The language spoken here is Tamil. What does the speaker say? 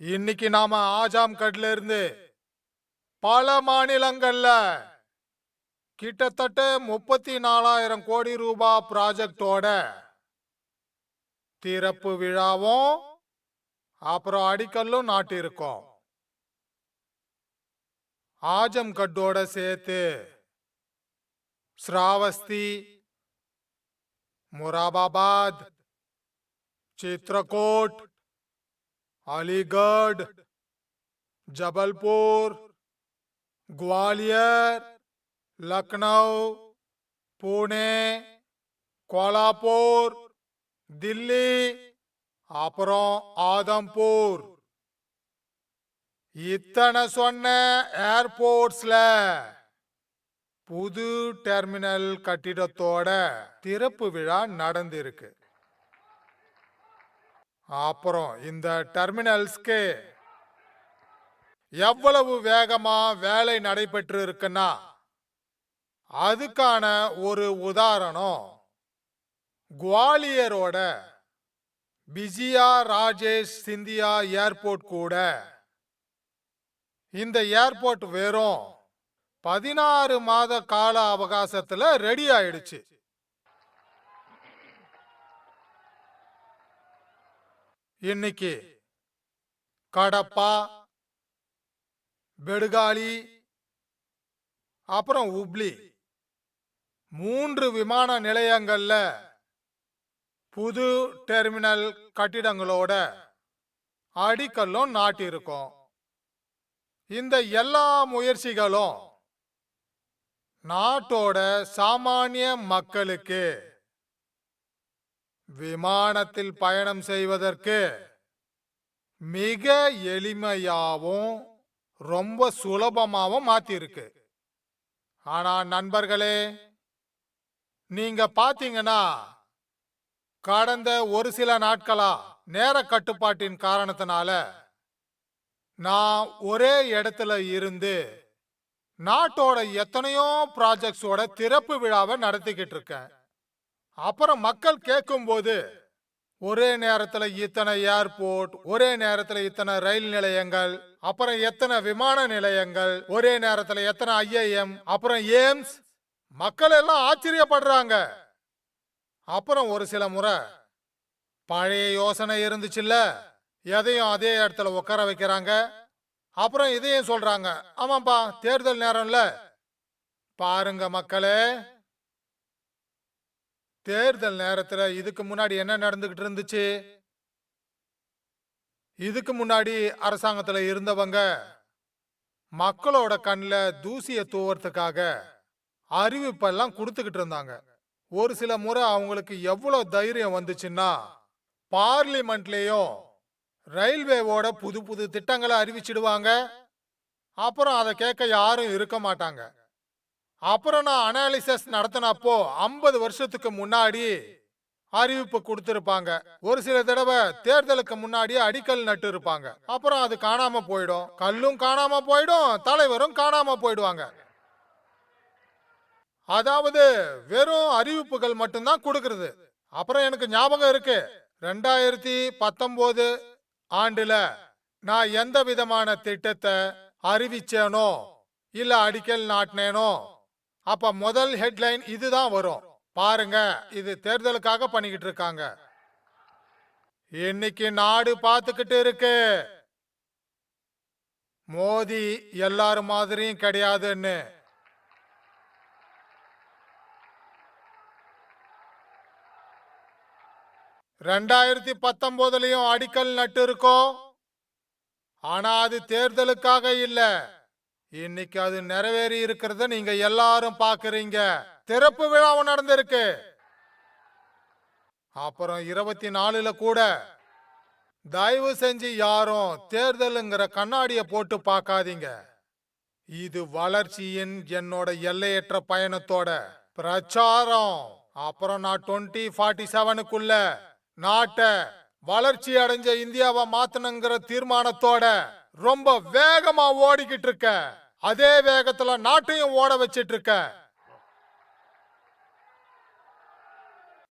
இன்னைக்கு நாம ஆஜாம் கட்ல இருந்து பல மாநிலங்கள்ல கிட்டத்தட்ட முப்பத்தி நாலாயிரம் கோடி ரூபாய் ப்ராஜெக்டோட திறப்பு விழாவும் அப்புறம் அடிக்கல்லும் நாட்டியிருக்கோம் ஆஜம் கட்டோட சேர்த்து ஸ்ராவஸ்தி முராபாபாத் चित्रकूट अलीगढ़ जबलपुर ग्वालियर लखनऊ पुणे கோலாப்பூர் தில்லி அப்புறம் ஆதம்பூர் இத்தனை சொன்ன ஏர்போர்ட்ஸ்ல புது டெர்மினல் கட்டிடத்தோட திறப்பு விழா நடந்திருக்கு அப்புறம் இந்த டெர்மினல்ஸ்க்கு எவ்வளவு வேகமா வேலை நடைபெற்று இருக்குன்னா அதுக்கான ஒரு உதாரணம் குவாலியரோட பிஜியா ராஜேஷ் சிந்தியா ஏர்போர்ட் கூட. இந்த ஏர்போர்ட் வெறும் பதினாறு மாத கால அவகாசத்துல ரெடி ஆயிடுச்சு. இன்னைக்கு கடப்பா பெடுகாலி அப்புறம் உப்ளி மூன்று விமான நிலையங்கள்ல புது டெர்மினல் கட்டிடங்களோட அடிக்கல்லும் நாட்டியிருக்கோம். இந்த எல்லா முயற்சிகளும் நாட்டோட சாமானிய மக்களுக்கு விமானத்தில் பயணம் செய்வதற்கு மிக எளிமையாவும் ரொம்ப சுலபமாகவும் மாத்திருக்கு ஆனா நண்பர்களே நீங்க பாத்தீங்கன்னா கடந்த ஒரு சில நாட்களா நேர கட்டுப்பாட்டின் காரணத்தினால நான் ஒரே இடத்துல இருந்து நாட்டோட எத்தனையோ ப்ராஜெக்ட்ஸோட திறப்பு விழாவை நடத்திக்கிட்டு இருக்கேன். அப்புறம் மக்கள் கேட்கும் போது ஒரே நேரத்துல இத்தனை ஏர்போர்ட் ஒரே நேரத்துல இத்தனை ரயில் நிலையங்கள் அப்புறம் எத்தனை விமான நிலையங்கள் ஒரே நேரத்துல எத்தனை ஐஐஎம் அப்புறம் ஏம்ஸ் மக்கள் எல்லாம் ஆச்சரியப்படுறாங்க. அப்புறம் ஒரு சில முறை பழைய யோசனை இருந்துச்சுல்ல எதையும் அதே இடத்துல உட்கார வைக்கிறாங்க. அப்புறம் இதையும் சொல்றாங்க. ஆமாப்பா தேர்தல் நேரம்ல. பாருங்க மக்களே தேர்தல் நேரத்துல இதுக்கு முன்னாடி என்ன நடந்துகிட்டு இருந்துச்சு? இதுக்கு முன்னாடி அரசாங்கத்துல இருந்தவங்க மக்களோட கண்ணில் தூசிய தூவறதுக்காக அறிவிப்பெல்லாம் கொடுத்துக்கிட்டு இருந்தாங்க. ஒரு சில முறை அவங்களுக்கு எவ்வளோ தைரியம் வந்துச்சுன்னா பார்லிமெண்ட்லேயும் ரயில்வேவோட புது புது திட்டங்களை அறிவிச்சிடுவாங்க. அப்புறம் அதை கேட்க யாரும் இருக்க மாட்டாங்க. அப்புறம் நான் அனாலிசிஸ் நடத்தினப்போ ஐம்பது வருஷத்துக்கு முன்னாடி அறிவிப்பு கொடுத்திருப்பாங்க. ஒரு சில தடவை தேர்தலுக்கு முன்னாடியே அடிக்கல் நட்டு இருப்பாங்க அப்புறம் அது காணாம போயிடும். கல்லும் காணாம போயிடும் தலைவரும் காணாம போயிடுவாங்க. அதாவது வெறும் அறிவிப்புகள் மட்டும்தான் கொடுக்கறது. அப்புறம் எனக்கு ஞாபகம் இருக்கு. ரெண்டாயிரத்தி பத்தொன்பது ஆண்டுல நான் எந்த விதமான திட்டத்தை அறிவிச்சேனோ இல்ல அடிக்கல் நாட்டினேனோ அப்ப முதல் ஹெட்லைன் இதுதான் வரும். பாருங்க இது தேர்தலுக்காக பண்ணிக்கிட்டு இருக்காங்க. இன்னைக்கு நாடு பார்த்துக்கிட்டு இருக்கு. மோதி எல்லாரும் மாதிரியும் கிடையாதுன்னு. ரெண்டாயிரத்தி பத்தொன்பதுலயும் அடிக்கல் நட்டு இருக்கோம். ஆனா அது தேர்தலுக்காக இல்ல. இன்னைக்கு அது நிறைவேறி இருக்கிறத நீங்க எல்லாரும் பாக்குறீங்க திறப்பு விழாவும் நடந்திருக்கு. அப்புறம் இருபத்தி நாலுல கூட தயவு செஞ்சு யாரும் தேர்தலுங்கிற கண்ணாடிய போட்டு பார்க்காதீங்க. இது வளர்ச்சியின் என்னோட எல்லையற்ற பயணத்தோட பிரச்சாரம். அப்புறம் நான் டுவெண்ட்டி ஃபார்ட்டி செவனுக்குள்ள நாட்டை வளர்ச்சி அடைஞ்ச இந்தியாவை மாத்தணுங்கிற தீர்மானத்தோட ரொம்ப வேகமா ஓடிக்கிட்டு இருக்க. அதே வேகத்துல நாட்டையும் ஓட வச்சிட்டு இருக்க.